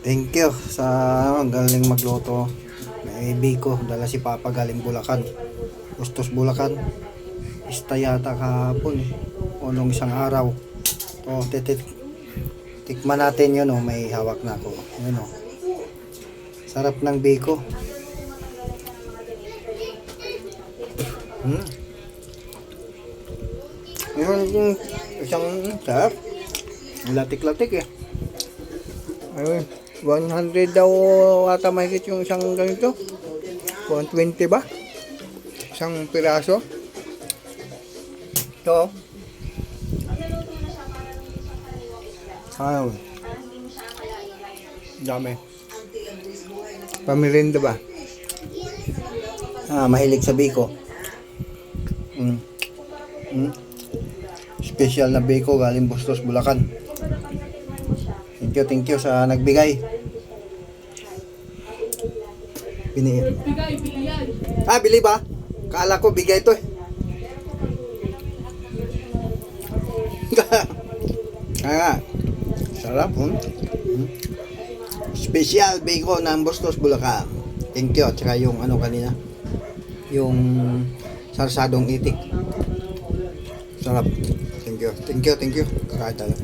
Thank you sa ano, galing magluto. May biko, dala si Papa galing Bulacan. Gustos Bulacan. Ista yata kahapon eh. O nung isang araw. O, titik. Tikman natin yun oh, may hawak na ako. Yun oh. Sarap ng biko. Hmm. Yun yung isang sarap. Latik-latik eh. Ayun, 100 daw ata mahigit yung isang ganito. 120 ba? Isang piraso. Ito. Ayun. Dami. Pamirinda ba? Ah, mahilig sa biko. Mm. Mm. Special na biko galing Bustos, Bulacan. Thank you, thank you sa nagbigay. Bini. Bigay, bili yan. Ah, bili ba? Kala ko bigay to eh. ah, sarap hmm? Hmm. Special biko ng Bustos, Bulacan. Thank you. At yung ano kanina. Yung sarsadong itik. Sarap. Thank you. Thank you, thank you. Kakain tayo.